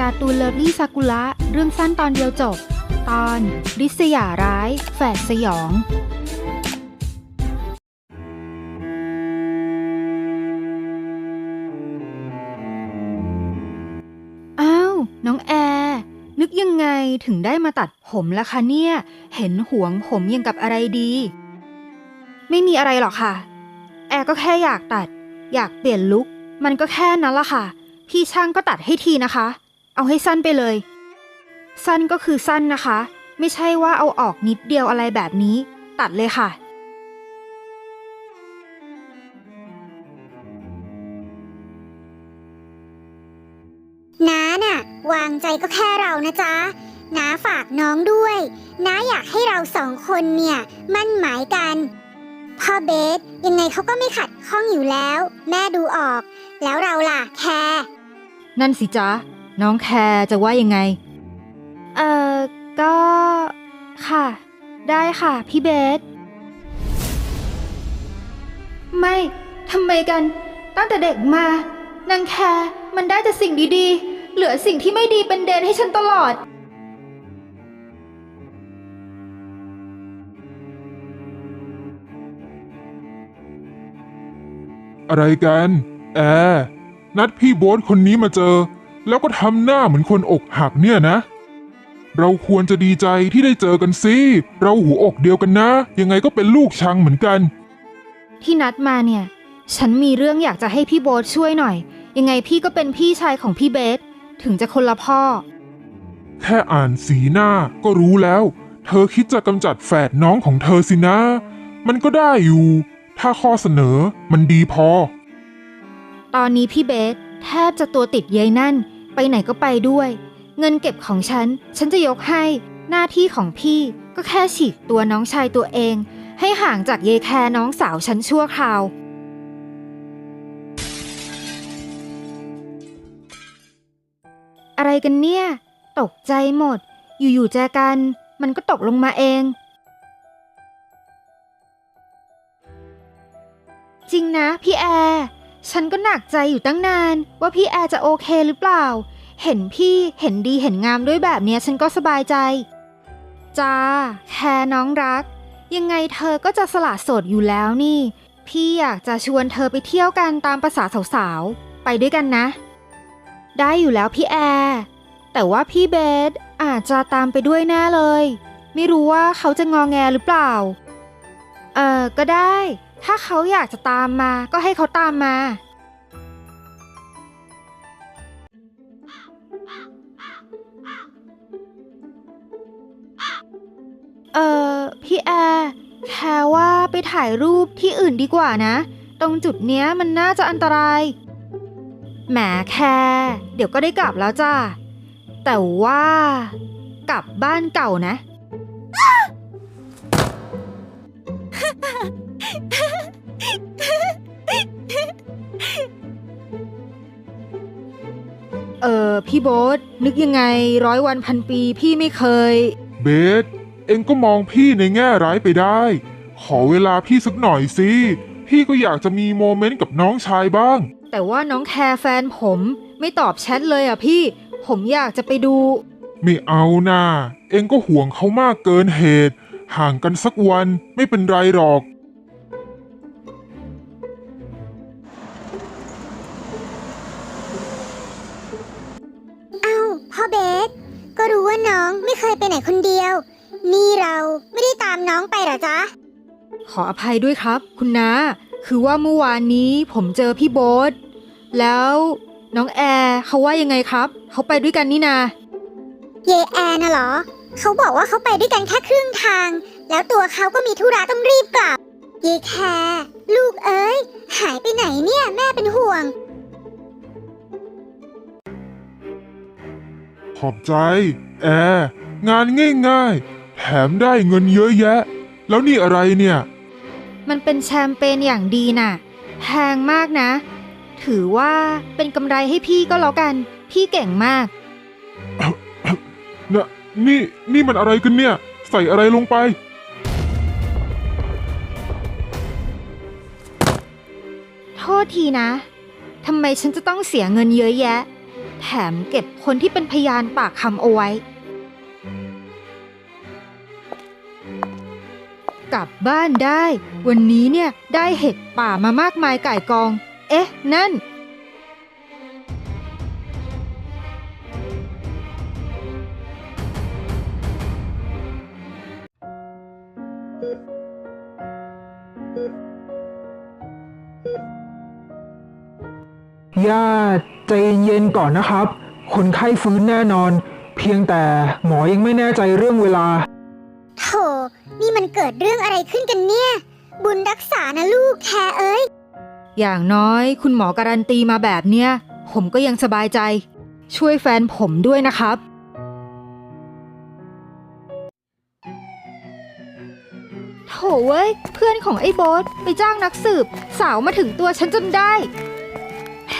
การ์ตูนเลิฟลี่ซากุระ เรื่องสั้นตอนเดียวจบ ตอน ริษยาร้าย แฝดสยอง อ้าว น้องแอร์นึกยังไงถึงได้มาตัดผมล่ะคะเนี่ย เห็นหวงผมยังกับอะไรดี ไม่มีอะไรหรอกค่ะ แอร์ก็แค่อยากตัด อยากเปลี่ยนลุคมันก็แค่นั้นละค่ะ พี่ช่างก็ตัดให้ทีนะคะ เอาให้สั้นไปเลย สั้นก็คือสั้นนะคะ ไม่ใช่ว่าเอาออกนิดเดียวอะไรแบบนี้ ตัดเลยค่ะ น้าน่ะ วางใจก็แค่เรานะจ๊ะ น้าฝากน้องด้วย น้าอยากให้เราสองคนเนี่ย มั่นหมายกันพ่อเบสยังไงเขาก็ไม่ขัดข้องอยู่แล้ว แม่ดูออก แล้วเราล่ะแคร์นั่นสิจ๊ะ น้องแคร์จะว่ายังไง เอ่อก็ ค่ะ ได้ค่ะ พี่เบส ไม่ทำไมกัน ตั้งแต่เด็กมานางแคร์มันได้แต่สิ่งดีๆ เหลือสิ่งที่ไม่ดีเป็นเดนให้ฉันตลอด อะไรกัน แอร์นัดพี่โบ๊ทคนนี้มาเจอ แล้วก็ทำหน้าเหมือนคนอกหักเนี่ยนะ เราควรจะดีใจที่ได้เจอกันสิเราหัวอกเดียวกันนะ ยังไงก็เป็นลูกชังเหมือนกัน ที่นัดมาเนี่ย ฉันมีเรื่องอยากจะให้พี่โบ๊ทช่วยหน่อย ยังไงพี่ก็เป็นพี่ชายของพี่เบส ถึงจะคนละพ่อ แค่อ่านสีหน้าก็รู้แล้ว เธอคิดจะกำจัดแฝดน้องของเธอสินะ มันก็ได้อยู่ ถ้าข้อเสนอมันดีพอ ตอนนี้พี่เบส แทบจะตัวติดยายนั่น ไปไหนก็ไปด้วย เงินเก็บของฉัน ฉันจะยกให้ หน้าที่ของพี่ก็แค่ฉีกตัวน้องชายตัวเอง ให้ห่างจากยายแคร์น้องสาวฉันชั่วคราว อะไรกันเนี่ย ตกใจหมด อยู่ๆแจกัน มันก็ตกลงมาเอง จริงนะพี่แอร์ ฉันก็หนักใจอยู่ตั้งนานว่าพี่แอร์จะโอเคหรือเปล่า เห็นพี่เห็นดีเห็นงามด้วยแบบเนี้ยฉันก็สบายใจ จ้า แคร์น้องรัก ยังไงเธอก็จะสละโสดอยู่แล้วนี่ พี่อยากจะชวนเธอไปเที่ยวกันตามประษาสาวๆ ไปด้วยกันนะ ได้อยู่แล้วพี่แอร์แต่ว่าพี่เบสอาจจะตามไปด้วยแน่เลย ไม่รู้ว่าเขาจะงอแงหรือเปล่า เออก็ได้ ถ้าเขาอยากจะตามมาก็ให้เขาตามมา เออพี่แอร์แค่ว่าไปถ่ายรูปที่อื่นดีกว่านะ ตรงจุดเนี้ยมันน่าจะอันตราย แหมแคร์เดี๋ยวก็ได้กลับแล้วจ้า แต่ว่า กลับบ้านเก่านะ เออพี่โบ๊ทนึกยังไงร้อยวันพันปีพี่ไม่เคย เบส เอ็งก็มองพี่ในแง่ร้ายไปได้ ขอเวลาพี่สักหน่อยสิ พี่ก็อยากจะมีโมเมนต์กับน้องชายบ้าง แต่ว่าน้องแคร์แฟนผมไม่ตอบแชทเลยอะพี่ ผมอยากจะไปดู ไม่เอานะ่าเอ็งก็ห่วงเขามากเกินเหตุ ห่างกันสักวันไม่เป็นไรหรอก พ่อเบส ก็รู้ว่าน้องไม่เคยไปไหนคนเดียว นี่เราไม่ได้ตามน้องไปเหรอจ๊ะ ขออภัยด้วยครับ คุณน้าคือว่าเมื่อวานนี้ผมเจอพี่โบ๊ทแล้วน้องแอร์เขาว่ายังไงครับ เขาไปด้วยกันนี่นาเยแอนน่ะเหรอ เขาบอกว่าเขาไปด้วยกันแค่ครึ่งทาง แล้วตัวเขาก็มีธุระต้องรีบกลับ เยแคร์ลูกเอ้ย หายไปไหนเนี่ยแม่เป็นห่วง ขอบใจ แอร์งานง่ายๆ แถมได้เงินเยอะแยะ แล้วนี่อะไรเนี่ย มันเป็นแชมเปญอย่างดีน่ะ แพงมากนะ ถือว่าเป็นกำไรให้พี่ก็แล้วกัน พี่เก่งมาก นะนี่นี่มันอะไรกันเนี่ย ใส่อะไรลงไป โทษทีนะ ทำไมฉันจะต้องเสียเงินเยอะแยะ แถมเก็บคนที่เป็นพยานปากคำเอาไว้ กลับบ้านได้ วันนี้เนี่ยได้เห็ดป่ามามากมายก่ายกอง เอ๊ะ นั่นย่า ใจเย็นๆก่อนนะครับ คนไข้ฟื้นแน่นอน เพียงแต่หมอยังไม่แน่ใจเรื่องเวลา โถนี่มันเกิดเรื่องอะไรขึ้นกันเนี่ย บุญรักษานะลูกแคเอ้ย อย่างน้อยคุณหมอการันตีมาแบบเนี้ย ผมก็ยังสบายใจ ช่วยแฟนผมด้วยนะครับ โถเว้ย เพื่อนของไอ้โบสไปจ้างนักสืบ สาวมาถึงตัวฉันจนได้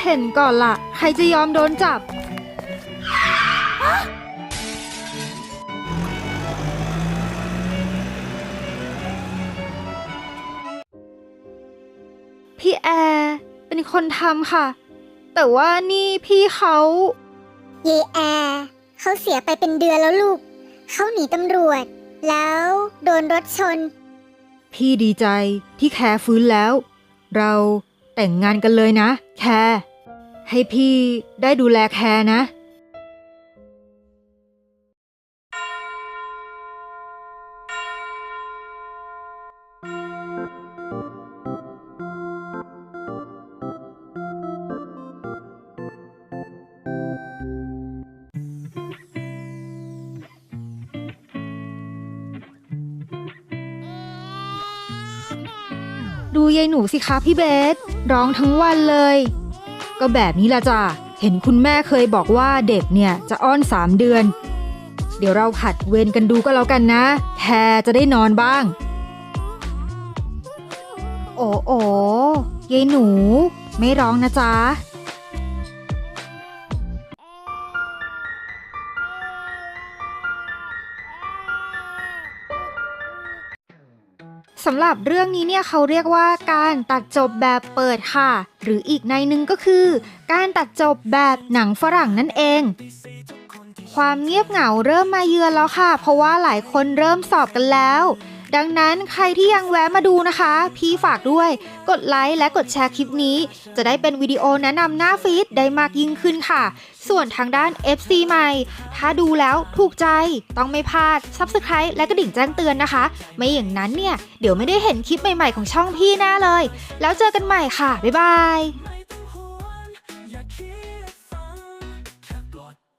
เห็นก่อนละใครจะยอมโดนจับ พี่แอร์เป็นคนทำค่ะ แต่ว่านี่พี่เขาเยแอร์เขาเสียไปเป็นเดือนแล้วลูก เขาหนีตำรวจ แล้วโดนรถชน พี่ดีใจที่แคร์ฟื้นแล้ว เราแต่งงานกันเลยนะ แคร์ ให้พี่ได้ดูแลแคร์นะ ดูยายหนูสิคะพี่เบส ร้องทั้งวันเลย ก็แบบนี้ละจ้ะเห็นคุณแม่เคยบอกว่าเด็กเนี่ยจะอ้อนสามเดือน เดี๋ยวเราผัดเวรกันดูก็แล้วกันนะแคร์จะได้นอนบ้าง โอ้โอ้ยายหนู ไม่ร้องนะจ๊ะ สำหรับเรื่องนี้เนี่ยเขาเรียกว่าการตัดจบแบบเปิดค่ะ หรืออีกในหนึ่งก็คือ การตัดจบแบบหนังฝรั่งนั่นเอง ความเงียบเหงาเริ่มมาเยือนแล้วค่ะ เพราะว่าหลายคนเริ่มสอบกันแล้ว ดังนั้นใครที่ยังแวะมาดูนะคะ พี่ฝากด้วย กดไลค์และกดแชร์คลิปนี้ จะได้เป็นวิดีโอแนะนำหน้าฟีดได้มากยิ่งขึ้นค่ะ ส่วนทางด้าน FC ใหม่ ถ้าดูแล้วถูกใจต้องไม่พลาด Subscribe และกระดิ่งแจ้งเตือนนะคะ ไม่อย่างนั้นเนี่ย เดี๋ยวไม่ได้เห็นคลิปใหม่ๆของช่องพี่แน่เลย แล้วเจอกันใหม่ค่ะ บ๊ายบาย